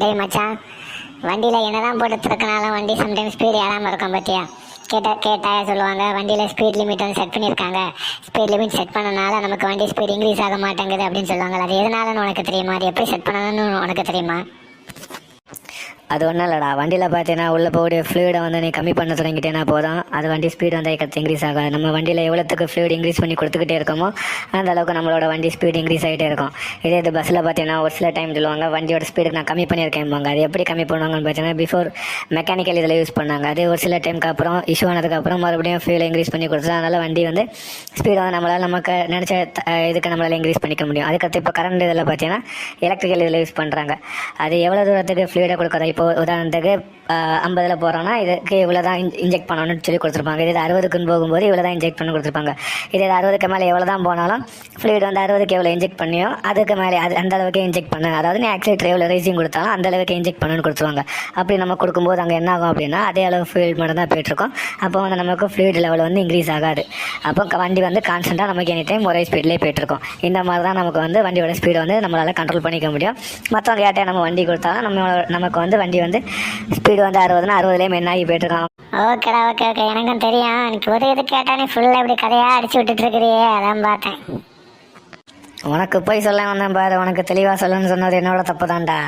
டேய் மச்சான் வண்டியில் என்னதான் போட்டு திறக்கனாலும் வண்டி சம்டைம்ஸ் ஸ்பீடு ஏறாமல் இருக்கும் பற்றியா கேட்டால் கேட்டால் சொல்லுவாங்க வண்டியில் ஸ்பீட் லிமிட் வந்து செட் பண்ணியிருக்காங்க. ஸ்பீட் லிமிட் செட் பண்ணனால நமக்கு வண்டி ஸ்பீட் இன்க்ரீஸ் ஆக மாட்டேங்குது அப்படின்னு சொல்லுவாங்க அது எதனாலன்னு உனக்கு தெரியுமா? அது எப்படி செட் பண்ணணும்னு உனக்கு தெரியுமா? அது ஒன்றும் இல்லைடா. வண்டியில் பார்த்தீங்கன்னா உள்ளே போய்ட்டு ஃப்ளூயிடை வந்து நீ கம்மி பண்ண தொடங்கிட்டேன்னா போதும். அது வண்டி ஸ்பீடு வந்து கற்று இன்க்ரீஸ் ஆகாது. நம்ம வண்டியில் எவ்வளோத்துக்கு ஃப்ளூயிட் இன்க்ரீஸ் பண்ணி கொடுத்துக்கிட்டே இருக்கோமோ அந்த அளவுக்கு நம்மளோட வண்டி ஸ்பீடு இன்க்ரீஸ் ஆகிட்டே இருக்கும். இதே இது பஸ்ஸில் பார்த்தீங்கன்னா ஒரு சில டைம் சொல்லுவாங்க வண்டியோட ஸ்பீடு நான் கம்மி பண்ணியிருக்கேன்பாங்க அது எப்படி கம்மி பண்ணுவாங்கன்னு பார்த்தீங்கன்னா பிஃபோர் மெக்கானிக்கல் இதில் யூஸ் பண்ணாங்க. அது ஒரு சில டைமுக்கு அப்புறம் இஷ்யூ ஆனதுக்கப்புறம் மறுபடியும் ஃபியூல் இன்க்ரீஸ் பண்ணி கொடுத்தது அதனால் வண்டி வந்து ஸ்பீடு வந்து நம்மளால் நமக்கு நினச்ச இதுக்கு நம்மளால் இன்க்ரீஸ் பண்ணிக்க முடியும். அதுக்கடுத்து இப்போ கரண்ட் இதில் பார்த்தீங்கன்னா எலக்ட்ரிக்கல் இதில் யூஸ் பண்ணுறாங்க அது எவ்வளோ தூரத்துக்கு ஃப்ளூயிடை கொடுக்குறது இப்போ உதாரணத்துக்கு ஐம்பதில் போகிறோன்னா இதுக்கு இவ்வளோ தான் இன்ஜெக்ட் பண்ணணும்னு சொல்லி கொடுத்துருப்பாங்க. இதே அறுபதுக்குன்னு போகும்போது இவ்வளோ தான் இன்ஜெக்ட் பண்ணி கொடுத்துருப்பாங்க. இதே அறுபதுக்கு மேலே எவ்வளோ தான் போனாலும் ஃப்ளூயிட் வந்து அறுபதுக்கு எவ்வளோ இன்ஜெக்ட் பண்ணியோ அதுக்கு மேலே அது அந்த அளவுக்கு இன்ஜெக்ட் பண்ணு. அதாவது நீ ஆக்சிலேட்டர் எவ்வளோ ரேசிங் கொடுத்தாலும் அந்த அளவுக்கு இன்ஜெக்ட் பண்ணுன்னு கொடுத்துருவாங்க. அப்படி நம்ம கொடுக்கும்போது அங்கே என்ன ஆகும் அப்படின்னா அதே அளவு ஃப்ளூயிட் மட்டும் தான் போயிட்டுருக்கோம். அப்போ வந்து நமக்கு ஃப்ளூயிட் லெவல் வந்து இன்க்ரீஸ் ஆகாது. அப்போ வண்டி வந்து கான்ஸ்டண்ட்டாக நமக்கு எனி டைம் ஒரே ஸ்பீட்லேயே போயிட்டுருக்கோம். இந்த மாதிரி தான் நமக்கு வந்து வண்டியோட ஸ்பீடை வந்து நம்மளால் கண்ட்ரோல் பண்ணிக்க முடியும். மற்றவங்க யார்ட்டே நம்ம வண்டி கொடுத்தாலும் நம்ம நமக்கு வந்து வண்டி வந்து ஸ்பீடு வந்து அறுபதுனா அறுபதுலேயே மென்னாகி போயிட்டுருக்கோம் ஓகேடா ஓகே ஓகே. எனக்கும் தெரியும். எனக்கு ஒரு இது கேட்டானே ஃபுல்லாக இப்படி கதையாக அடிச்சு விட்டுட்டு இருக்கிறியே அதான் பார்த்தேன். உனக்கு போய் சொல்ல வந்தேன் பாரு. உனக்கு தெளிவாக சொல்லணும்னு சொன்னது என்னோட தப்பு தான்டா